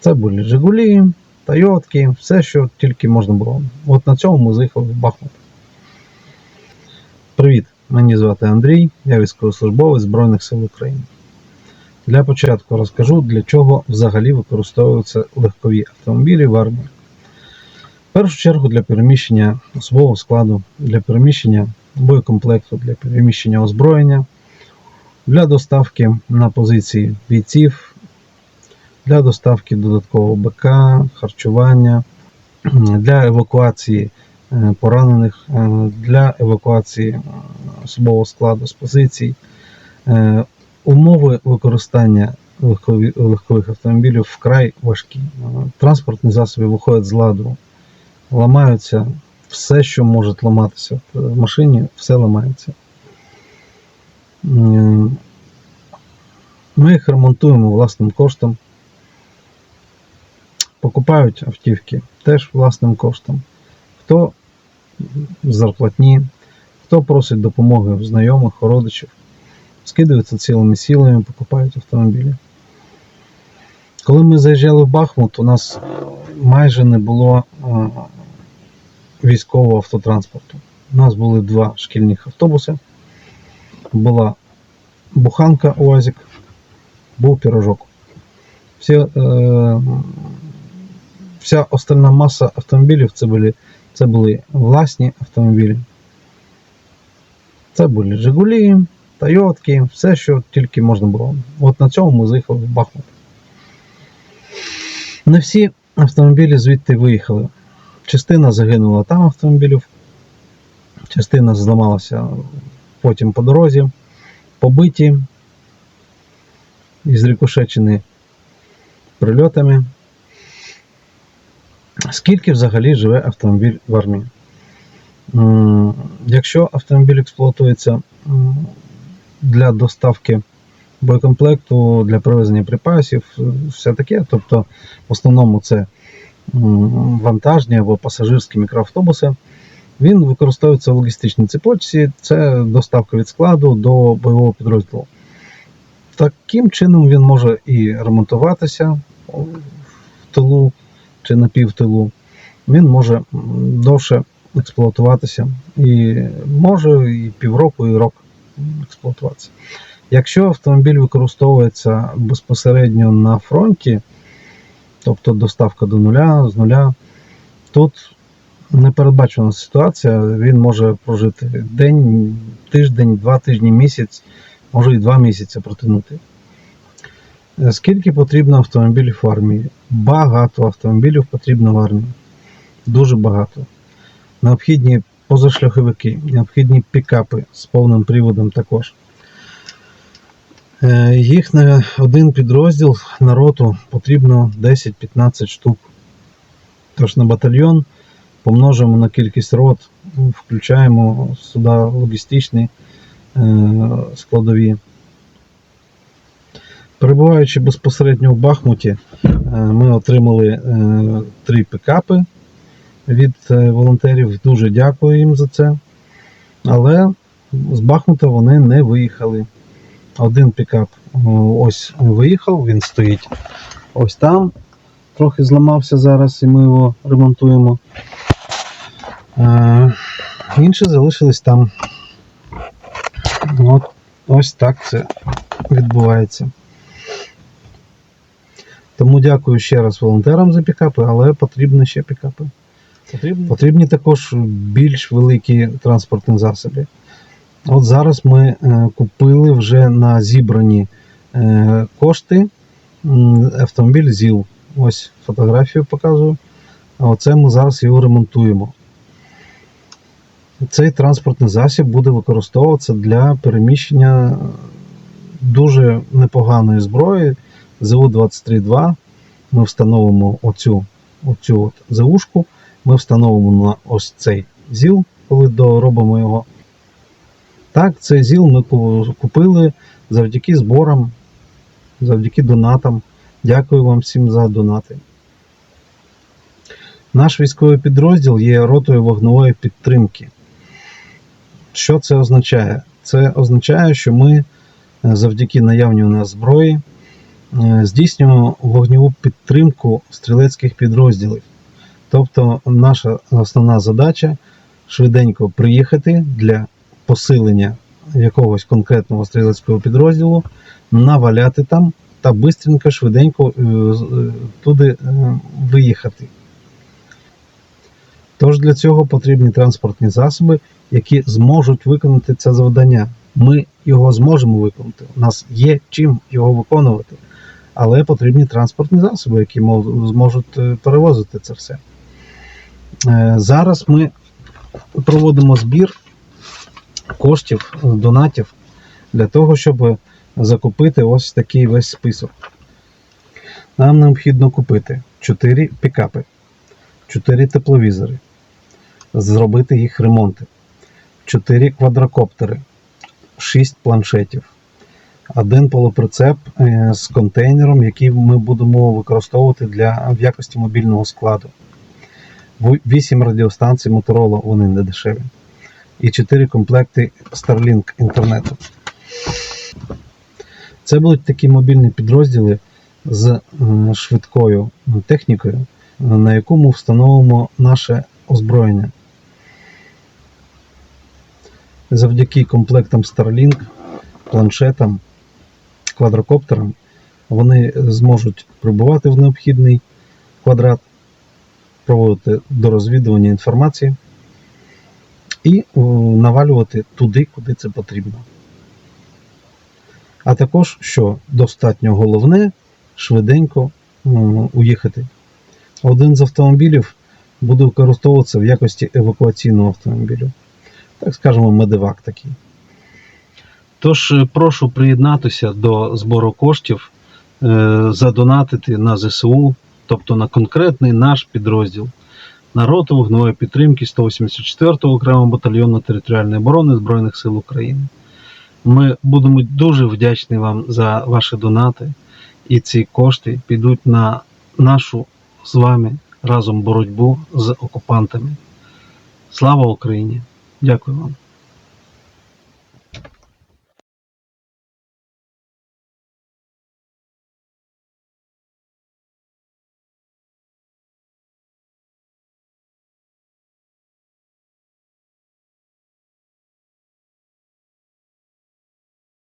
Це були Жигулі, Тойотки, все, що тільки можна було. От на цьому ми заїхали в Бахмут. Привіт! Мені звати Андрій, я військовослужбовець Збройних сил України. Для початку розкажу, для чого взагалі використовуються легкові автомобілі в армії. В першу чергу для переміщення особового складу, для переміщення боєкомплекту, для переміщення озброєння, для доставки на позиції бійців, для доставки додаткового БК, харчування, для евакуації е, поранених, е, для евакуації е, особового складу з позицій. Умови використання легкових автомобілів вкрай важкі. Транспортні засоби виходять з ладу, ламаються. Все, що може ламатися в машині, все ламається. Ми їх ремонтуємо власним коштом. Покупають автівки теж власним коштом. Хто зарплатні, хто просить допомоги в знайомих, родичів, скидаються цілими силами, покупають автомобілі. Коли ми заїжджали в Бахмут, у нас майже не було військового автотранспорту. У нас були два шкільних автобуси, була буханка УАЗик, був пірожок. Всі, е, вся остальна маса автомобілів це були, це були власні автомобілі. Це були Жигулі, Тойотки, все, що тільки можна було. От на цьому ми заїхали в Бахмут. Не всі автомобілі звідти виїхали. Частина загинула там автомобілів, частина зламалася потім по дорозі, побиті і зрикошечені прильотами. Скільки взагалі живе автомобіль в армії? Якщо автомобіль експлуатується для доставки боєкомплекту, для привезення припасів, все таке, тобто в основному це вантажні або пасажирські мікроавтобуси, він використовується в логістичній цепочці, це доставка від складу до бойового підрозділу. Таким чином він може і ремонтуватися в тилу чи напівтилу. Він може довше експлуатуватися і може і півроку, і рок експлуатуватися. Якщо автомобіль використовується безпосередньо на фронті, тобто доставка до нуля, з нуля, тут непередбачена ситуація, він може прожити день, тиждень, два тижні, місяць, може і два місяці протягнути. Скільки потрібно автомобілів в армії? Багато автомобілів потрібно в армії. Дуже багато. Необхідні позашляховики, необхідні пікапи з повним приводом також. Е, Їх на один підрозділ на роту потрібно 10-15 штук. Тож на батальйон помножимо на кількість рот, включаємо сюди логістичні е, складові. Перебуваючи безпосередньо в Бахмуті, е, ми отримали е, три пікапи від е, волонтерів. Дуже дякую їм за це. Але з Бахмута вони не виїхали. Один пікап ось виїхав, він стоїть ось там. Трохи зламався зараз і ми його ремонтуємо. Інші залишились там. От, ось так це відбувається. Тому дякую ще раз волонтерам за пікапи, але потрібні ще пікапи. Потрібно? Потрібні також більш великі транспортні засоби. От зараз ми е, купили вже на зібрані е, кошти автомобіль ЗІЛ. Ось фотографію показую. А оце ми зараз його ремонтуємо. Цей транспортний засіб буде використовуватися для переміщення дуже непоганої зброї ЗУ-23-2. Ми встановимо оцю, оцю от ЗУшку ми встановимо на ось цей ЗІЛ, коли доробимо його. Так, цей ЗІЛ ми купили завдяки зборам, завдяки донатам. Дякую вам всім за донати. Наш військовий підрозділ є ротою вогневої підтримки. Що це означає? Це означає, що ми е, завдяки наявній у нас зброї здійснюємо вогневу підтримку стрілецьких підрозділів. Тобто, наша основна задача швиденько приїхати для посилення якогось конкретного стрілецького підрозділу, наваляти там та бистренько, швиденько е, е, туди е, виїхати. Тож для цього потрібні транспортні засоби, які зможуть виконати це завдання. Ми його зможемо виконати. У нас є чим його виконувати, але потрібні транспортні засоби, які зможуть е, перевозити це все. Е, Зараз ми проводимо збір коштів, донатів для того, щоб закупити ось такий весь список. Нам необхідно купити 4 пікапи, 4 тепловізори, зробити їх ремонти, 4 квадрокоптери, 6 планшетів, один полуприцеп е, з контейнером, який ми будемо використовувати для в якості мобільного складу. 8 радіостанцій Motorola, вони не дешеві. І 4 комплекти Starlink інтернету. Це будуть такі мобільні підрозділи з швидкою технікою, на яку ми встановимо наше озброєння. Завдяки комплектам Starlink, планшетам, квадрокоптерам вони зможуть прибувати в необхідний квадрат, проводити дорозвідування інформації і навалювати туди, куди це потрібно. А також, що достатньо головне, швиденько уїхати. Один з автомобілів буде використовуватися в якості евакуаційного автомобілю. Так скажемо, медивак такий. Тож е, прошу приєднатися до збору коштів, е, задонатити на ЗСУ, тобто на конкретний наш підрозділ. На роту вогневої підтримки 184-го окремого батальйону територіальної оборони Збройних сил України. Ми будемо дуже вдячні вам за ваші донати, і ці кошти підуть на нашу з вами разом боротьбу з окупантами. Слава Україні! Дякую вам!